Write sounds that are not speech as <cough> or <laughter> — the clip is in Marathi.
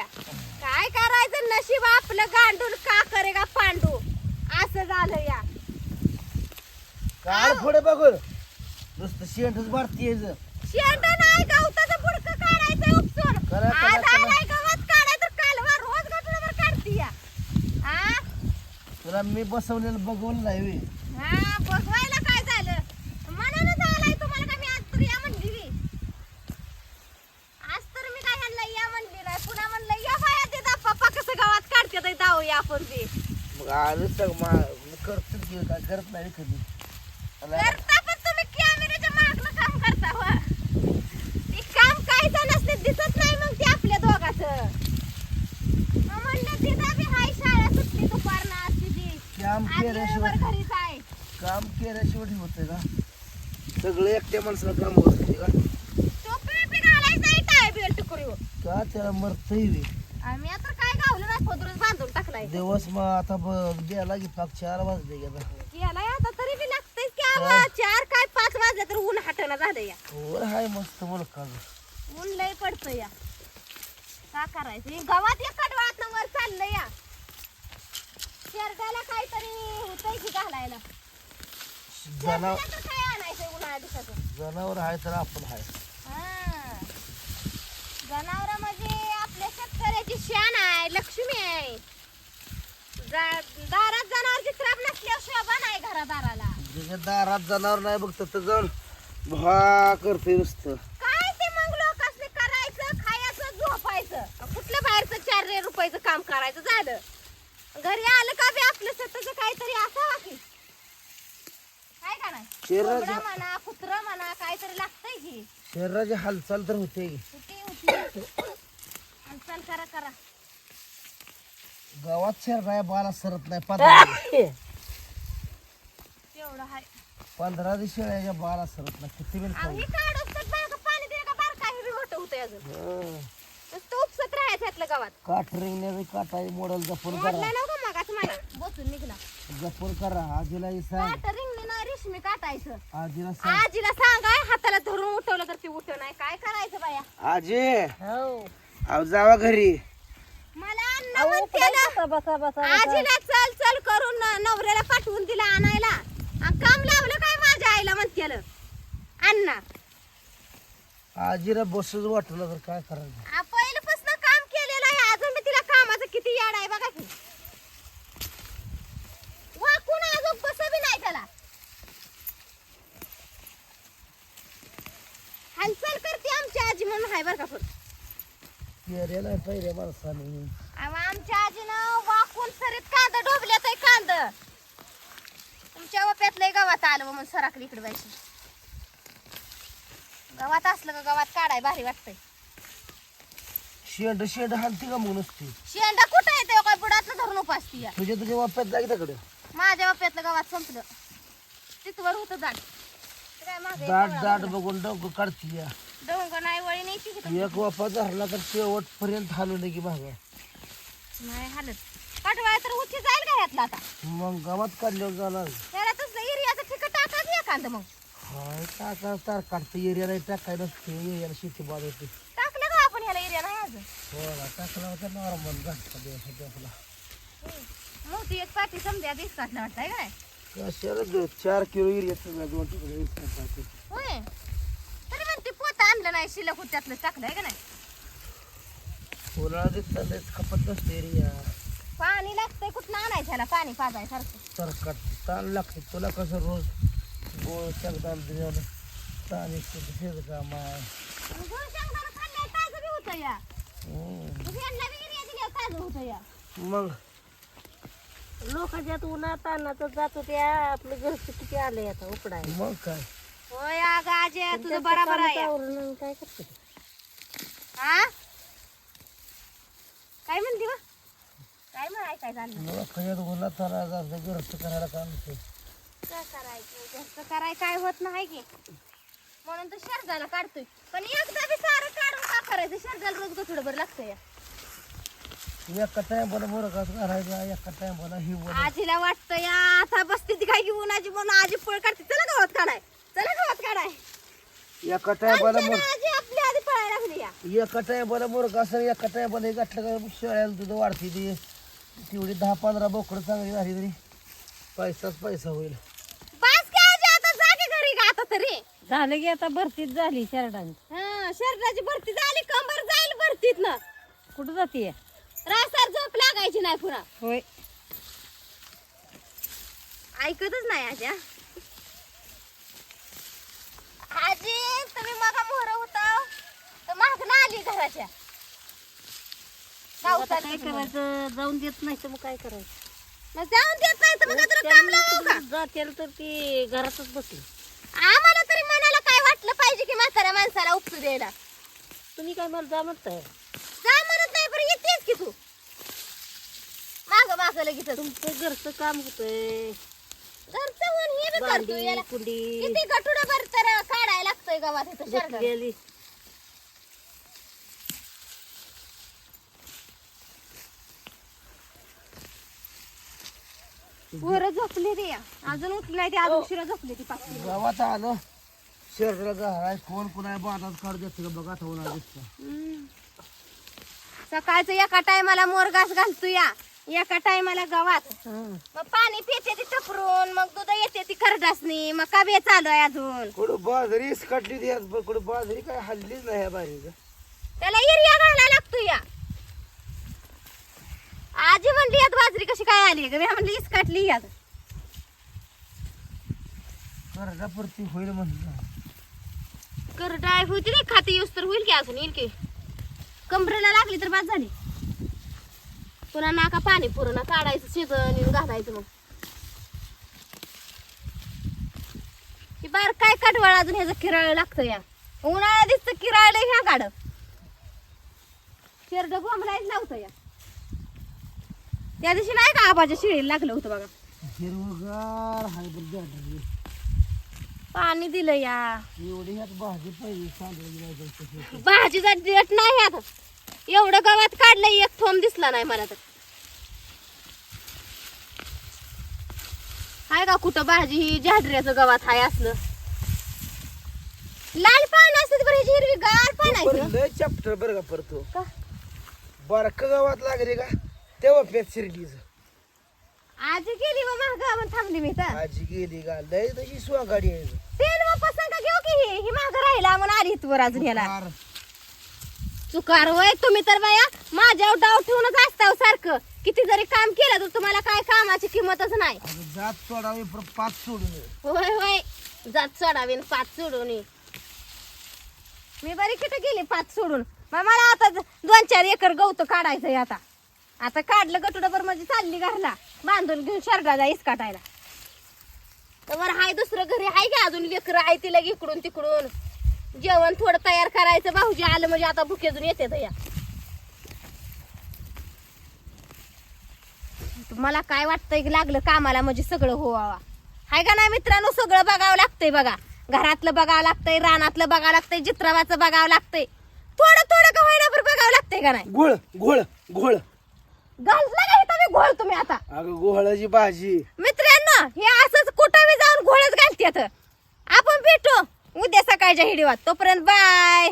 वाळून चालली या काय करायचं नशीब आपलं गांडून का करे का पांडू? असं झालं या. काढ पुढे बघून. नुसतं शेंटच भरतीये शेंड नाही गवताचं बुडकं काढायचं उपसून? करा, करा, आज करा. आलाय गवत काढायचं कालवा रोज गटुडभर काढती या. हा तुला मी बसवलेलं बघवलं नाही बे. हा बघवायला काय झालं मनानच आलाय तुम्हाला का मी आज तर या म्हणली बी. आज तर मी काय ह्यांना या म्हणली नाही पुन्हा म्हणलं या बाया ते दा पप्पा कसं गावात काढते मग आलं सग मा करतो की काय करत नाही कधी. मला करता पण तुम्ही कॅमेऱ्याच्या मागलं काम करता हो. ते काम काहीच नसते दिसत नाही मग ते आपल्या दोघाचं. मग म्हणलं तिथं बी हाय शाळा सुटली काम आज केल्याशिवाय वेळेवर घरीच आहे. काम केल्याशिवाय का? सगळं एकट्या माणसाला काम होत का? टोपी बी घालायचं आहे टाय बेल्ट करू का त्याला मरतही आम्ही आता बांधून टाकलाय. दिवस मग आता ब- की पाक चार वाजले की आता. गेलाय आता तरी बी लागतंयच की आवा चार काय पाच वाजले तर ऊन हाटणं झालं या. वर हाय मस्त बोल का ऊन लय पडतं या. का करायचं? हे गावात कडवाळात वर चाललं या. शेरडाला काहीतरी होतंय की घालायला. जनावर शेरडाला तर काय आणायचं उन्हाळ्या दिवसाचं? जनावर आहे तर आपण आहे जनावर म्हणजे शेतकऱ्याची शान आहे लक्ष्मी आहे. दारात जनावरची त्राप नसल्यावर शोभा नाही घरादाराला. ज्याच्या दारात जनावर नाही बघ तर जाऊन भा करते नुसतं. काय ते मग लोकांनी करायचं खायचं झोपायचं? कुठलं बाहेरचं चार रे रुपयाचं काम करायचं? झालं घरी आलं का बी आपलं स्वतःच काहीतरी असावं की? काय का नाही? शरीराची कोंबडं म्हणा कुत्र म्हणा काहीतरी लागतंय की? शरीराची हालचाल तर होते. होती होती. हालचाल करा करा. गावात शरीर आहे बाला सरत नाही. <laughs> पंधरा तेवढं हाय. पंधरा दिवस शेळ्याच्या बाला सरत नाही. किती वेळ अहो, हे पाणी दिलं का? बार काही बी मोठं होतंय अजून. खाऊ नुसतं उपसत राहायचं यातलं गावात. काठ रिंगण्याचं काटा मॉडेल जपून मोडला करा नव्हता मगाच मला. बसून निघला जपून करा. आजीला सांग. काट रिंगणी नाही रेशमी काटायचं आजीला सांग. आजीला सांगाय हाताला धरून उठवलं तर ती उठव नाही काय करायचं बाया? आजी! हो. अहो जावा घरी. मला अन्न म्हणतेलं. बसा बसा बसा आजीला चल चल करून न- नवऱ्याला पाठवून दिला आणायला. आणि काम लावलं काय माझ्या आईला म्हणतेल? अण्णा. आजीला बसच वाटलं तर काय करायचं? पहिल्यापासून काम केलेलं आहे. अजून मी तिला कामाचं किती याड आहे बघा की. वाकून अजून बस बी नाही त्याला. हालचाल करते आमची आजी म्हणून हाय बरं का पण. पेरेला पहिल्या माणसाने. आमच्या आजीनं वाकून सरीत कांदा डोबल्यात आहे कांद. तुमच्या वप्यातलंय गावात आलं म्हणून सराकली इकडे बायशी गावात असलं का गावात काढाय भारी वाटतंय. शेंड शेंड हालती का मग नुसती? शेंडा कुठं येते काय बुडातलं धरून उपासती या. तुझ्या तुझ्या वाप्यात जागी तिकडे माझ्या वप्यातलं गावात संपलं. तिथवर होतं झाड ते काय मागे बघून डोकं काढती या. नाही वळी नाही एक वाफा धरला तर शेवट पर्यंत हालू नये की भागा नाही हालत. तर जाईल का ह्यातला आता? मग गावात काढल्यावर जाणार. त्याला तसलं एरियाचं ठिकाण टाकाच एखादं मग. हाय टाका तार काढते एरियाला टाकाय नसते एरियाला शेती बाद होते टाकलं का आपण ह्याला एरिया नाही अजून? हो ना टाकला होता नॉर्मल घातला देवासाठी आपला. मोठी एक पाठी समजा दिस काढला वाटतंय काय? कशाला दो- चार किलो एरिया सगळ्या दोन तिकडे टाकायचे. होय तरी म्हणते आणलं नाही शिल्लक होतं त्यातलं. टाकलंय का नाही? दिसता खपत नसते एरिया पाणी लागतंय कुठं आणायचं ह्याला? पाणी पाजायसारखं. तर काढते ताण लागते तुला कसं रोज गोळ चगदाल दिल्यानं ताण एक शेत काम आहे? गुळ शेंगदाणा खाल्ल्यावर ताजं बी होतं या. हम्म. मग यांना बी एरिया दिल्यावर ताजं होतं या. मग? लोकांच्यात उन्हात अन्नाचं जात त्या आपलं घरचं किती आलंय आता उकडाय मग काय? होय अगं आजे तुझं बरोबर आहे. काय करते? हा? काय म्हणते बा? काय म्हणाय काय झालं गरज करायला काम होते काय करायचं? जास्त कराय काय होत नाही की. म्हणून तर शर्जाला काढतोय. पण एकदा बी सारं काढून का करायचं? शर्जाला रोज गठुडं बरं लागतं या एका एका ही वर आजीला वाटतं या आता बसते ती काय घेऊन आजी म्हणून आजी पळ काढते चला गावात काढाय. चला गावात काढाय. एका टायमाला आमच्या मुर आपली आधी पळायला लागली या. एका टायमाला मुरगास आणि एका टायमाला हे घातलं का शेळ्याला दूध वाढते ती. तेवढी दहा पंधरा बोकडं चांगली झाली तरी पैसाच पैसा होईल. बस काय आजी आता जा की घरी का आता तरी. झालं की आता भरतीच झाली शर्टांची हा शरीराची भरती झाली कंबर जाईल भरतीत ना कुठं जाते रासार झोप लागायची नाही पुन्हा होय. ऐकतच नाही आज्या आजी तुम्ही मगा मोहर होता. तर माग ना आली घराच्या. आता काय करायचं? जाऊन देत नाही तर मग काय करायचं? मग जाऊन देत नाही तर मग काम लावू का? जातेल तर ती घरातच बसली. आम्हाला तरी मनाला काय वाटलं पाहिजे की म्हाताऱ्या माणसाला उपसू द्यायला? तुम्ही काय मला जा म्हणताय? जा म्हणत नाही बरं येतेस की तू. माग माग लगेच तुमचं घरचं काम होतंय. घरचं होऊन हे बी करतो भांडी याला. कुंडी. किती गटुडा भर तर काढायला लागतोय गावात इथं शरगत. बसलेली वर झोपले रे अजून उठली नाही ती अजून उशिरा झोपली ती पाच गावात आलो. घालाय काढू देत बघा दिसतं सकाळचं एका टायमाला मोरगास घालतो या. एका टायमाला गावात. हं. मग पाणी पिते ती टपरून मग दूध येते ती खरडासनी मग का बे चालू आहे अजून? कुठं बाजरी काटली ती आज कुठं बाजरी काय हल्लीच नाही ह्या बारीक त्याला युरिया घालायला लागतो या. आजी म्हणली यात बाजरी कशी काय आली ग मी म्हणली इस काटली यात. करडा परती होईल म्हणलं. करडाय होती नाही खाते येऊस तर होईल की अजून येईल की. कमरेला लागली तर बाद झाली. पुन्हा नाका पाणी पुरण काढायचं शिजन घालायचं मग. ही बार काय काटवाळ अजून ह्याचं किराळ लागतं या? उन्हाळा दिसतं किराळ ह्या काढ शेरड गोंबलायच लावतं या. त्या दिवशी नाही का आबाच्या शिळीला लागलं होतं बघा? हिरवगार. पाणी दिलं या. एवढी भाजी. भाजीचा देत नाही आता एवढं गवत काढलंय एक थोम दिसला नाही मला तर. हाय का कुठं भाजी? ही जाडऱ्याचं गवत हाय असलं. लाल पान असते बरं ह्याची हिरवी गार पान आहे लय चॅप्टर बरं का परतो का? बारक गावात लागले का? तेव्हा पेत शिर्डीच आजी गेली व महाग थांबली मी तर आजी गेली का? लय तशी स्वागाडी आहे तेल मग पसंत घेऊ की ही? महाग राहिला म्हणून आली इथवर अजून ह्याला फार. चुकार होय तुम्ही तर बाया. माझ्यावर डाव ठेवूनच असताव सारखं. किती जरी काम केलं तर तुम्हाला काय कामाची किंमतच नाही. जात सोडावी पाच सोडून ये. होय होय. जात सोडावीन पाच सोडून ये. मी बरी किती गेली पाच सोडून? मग मला आता ज- दोन चार एकर गवत काढायचंय आता. आता काढलं गटुडाभर म्हणजे चालली घरला. बांधून घेऊन शर्टाला इस काटायला. तर हाय दुसरं घरी हाय का अजून? लेकर आहे तिला इकडून तिकडून. जेवण थोडं तयार करायचं. भाऊजी आलं म्हणजे आता भुकेजून येते या मला काय वाटतंय की लागलं कामाला म्हणजे सगळं होवावा? हाय का नाही मित्रांनो? सगळं बघावं लागतंय बघा. घरातलं बघावं लागतंय रानातलं बघावं लागतंय चित्रावाचं बघावं लागतंय. थोडं थोडं का होईना बरं बघावं लागतंय का नाही? घोळ घोळ घोळ. घालला का इथं मी घोळ तुम्ही आता? अगं घोळाची भाजी. मित्रांनो हे असंच कुठं जाऊन घोळच घालते आपण भेटू. उद्या सकाळच्या हिडीवात. तोपर्यंत बाय.